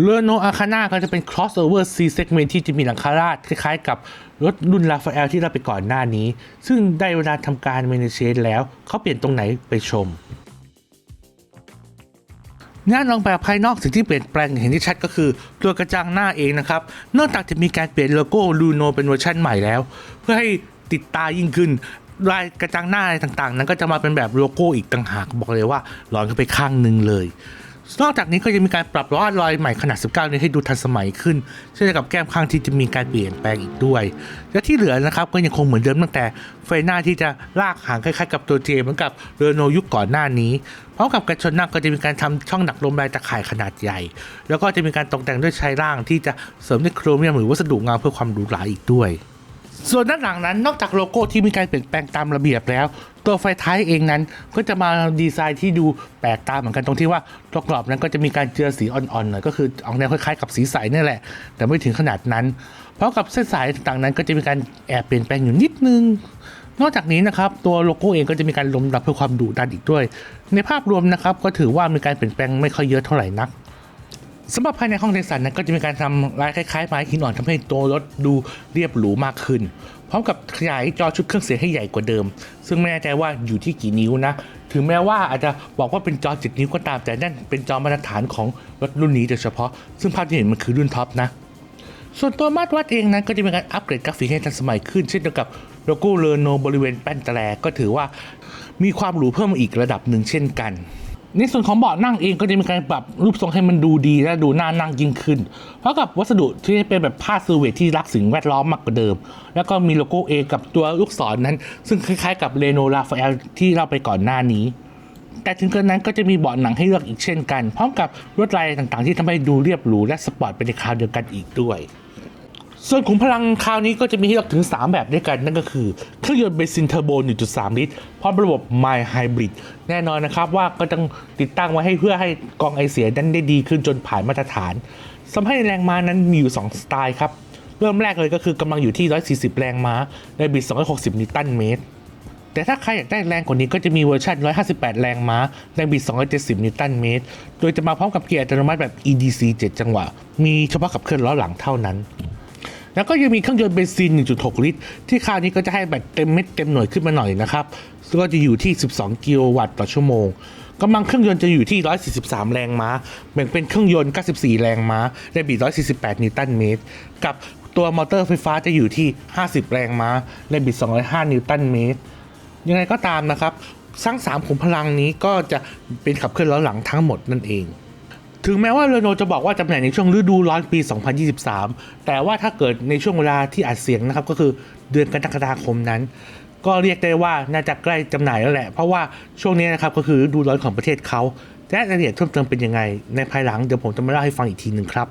เรือโนอาคาน่าก็จะเป็น crossover C segment ที่จะมีหลังคาราดคล้ายๆกับรถรุ่น r a f a e l ที่เราไปก่อนหน้านี้ ซึ่งได้เวลาทำการ manage แล้ว เขาเปลี่ยนตรงไหนไปชม งานออกแบบภายนอกสิ่งที่เปลี่ยนแปลงเห็นที่ชัดก็คือ ตัวกระจังหน้าเองนะครับ นอกจากจะมีการเปลี่ยนโลโก้ลูโนเป็นเวอร์ชันใหม่แล้ว เพื่อให้ติดตายิ่งขึ้นลายกระจังหน้าอะไรต่างๆ นั้นก็จะมาเป็นแบบโลโก้อีกต่างหากบอกเลยว่าร้อนเข้าไปข้างหนึ่งเลย นอกจากนี้ก็จะมีการปรับล้อลอยใหม่ขนาด 19 นิ้วให้ดูทันสมัยขึ้น เช่นเดียวกับแก้มข้างที่จะมีการเปลี่ยนแปลงอีกด้วย และที่เหลือนะครับก็ยังคงเหมือนเดิมตั้งแต่ไฟหน้าที่จะลากหางคล้ายๆกับตัวเจเหมือนกับเรโนยุคก่อนหน้านี้พร้อมกับกระชนหน้าก็จะมีการทำช่องดักลมลายตะข่ายขนาดใหญ่ แล้วก็จะมีการตกแต่งด้วยชายร่างที่จะเสริมด้วยโครเมียมหรือวัสดุเงาเพื่อความหรูหราอีกด้วย ส่วนด้านหลังนั้นนอกจากโลโก้ที่มีการเปลี่ยนแปลงตามระเบียบแล้ว ตัวไฟท้ายเองนั้นก็จะมาดีไซน์ที่ดูแปลกตาเหมือนกันตรงที่ว่าตัวกรอบนั้นก็จะมีการเจือสีอ่อนๆหน่อยก็คือออกแนวคล้ายๆกับสีใสนี่แหละ แต่ไม่ถึงขนาดนั้น เพราะกับเส้นสายต่างๆนั้นก็จะมีการแอบเปลี่ยนแปลงอยู่นิดนึงนอกจากนี้นะครับตัวโลโก้เองก็จะมีการลมดับเพื่อความดุดันอีกด้วย ในภาพรวมนะครับก็ถือว่ามีการเปลี่ยนแปลงไม่ค่อยเยอะเท่าไหร่นัก สำหรับภายในห้องโดยสารนั้นก็จะมีการทำลายคล้ายๆไม้หินอ่อนทำให้ตัวรถดูเรียบหรูมากขึ้น พร้อมกับขยายจอชุดเครื่องเสียงให้ใหญ่กว่าเดิม ซึ่งไม่แน่ใจว่าอยู่ที่กี่นิ้วนะ ถึงแม้ว่าอาจจะบอกว่าเป็นจอ 7 นิ้วก็ตามแต่นั่นเป็นจอมาตรฐานของรถรุ่นนี้โดยเฉพาะ ซึ่งภาพที่เห็นมันคือรุ่นท็อปนะ ส่วนตัวมาตรวัดเองนั้นก็จะมีการอัปเกรดกราฟิกให้ทันสมัยขึ้น เช่นเดียวกับโลโก้เลโนบริเวณแป้นแตรก็ถือว่า มีความหรูเพิ่มมาอีกระดับหนึ่งเช่นกัน ในส่วนของเบาะนั่งเองก็จะมีการปรับรูปทรงให้มันดูดีและดูน่านั่งยิ่งขึ้น เพราะกับวัสดุที่เป็นแบบผ้าซูเวทที่รักสิ่งแวดล้อมมากกว่าเดิม แล้วก็มีโลโก้เอกับตัวลูกศรนั้น ซึ่งคล้ายๆกับเรโนลาฟาเอลที่เราไปก่อนหน้านี้ แต่ถึงกระนั้นก็จะมีเบาะหนังให้เลือกอีกเช่นกัน พร้อมกับลวดลายต่างๆ ที่ทำให้ดูเรียบหรูและสปอร์ตไปในคราวเดียวกันอีกด้วย ส่วนขุมพลังคราวนี้ก็จะมีให้เลือกถึง 3 แบบด้วยกันนั่นก็คือ เครื่องยนต์เบนซินเทอร์โบ 1.3 ลิตร พร้อมระบบ My Hybrid แน่นอนนะครับว่าก็ต้องติดตั้งไว้ให้เพื่อให้กองไอเสียนั้นได้ดีขึ้นจนผ่านมาตรฐานสำให้แรงม้านั้นมีอยู่ 2 สไตล์ครับ เริ่มแรกเลยก็คือกำลังอยู่ที่ 140 แรงม้าในบิด 260 นิวตันเมตร แต่ถ้าใครอยากได้แรงกว่านี้ก็จะมีเวอร์ชัน158 แรงม้าแรงบิด 270 นิวตันเมตร โดยจะมาพร้อมกับเกียร์อัตโนมัติแบบ EDC 7 จังหวะ มีเฉพาะกับเครื่องล้อหลังเท่านั้น แล้วก็ยังมีเครื่องยนต์เบนซิน 1.6 ลิตร ที่คราวนี้ก็จะให้แบตเต็มเม็ดเต็มหน่วยขึ้นมาหน่อยนะครับก็จะอยู่ที่ 12 กิโลวัตต์ต่อชั่วโมงกำลังเครื่องยนต์จะอยู่ที่ 143 แรงม้า แบ่งเป็นเครื่องยนต์ 94 แรงม้าแรงบิด148 นิวตันเมตร กับตัวมอเตอร์ไฟฟ้าจะอยู่ที่ 50 แรงม้าแรงบิด205 นิวตันเมตร ยังไงก็ตามนะครับทั้งสามขุมพลังนี้ก็จะเป็นขับเคลื่อนล้อหลังทั้งหมดนั่นเอง ถึงแม้ว่าเรโนจะบอกว่าจำหน่ายในช่วงฤดูร้อนปี 2023 แต่ว่าถ้าเกิดในช่วงเวลาที่อัดเสียงนะครับ ก็คือเดือนกรกฎาคมนั้น ก็เรียกได้ว่าน่าจะใกล้จำหน่ายแล้วแหละ เพราะว่าช่วงนี้นะครับก็คือฤดูร้อนของประเทศเขาและรายละเอียดเพิ่มเติมเป็นยังไง ในภายหลังเดี๋ยวผมจะมาเล่าให้ฟังอีกทีหนึ่งครับ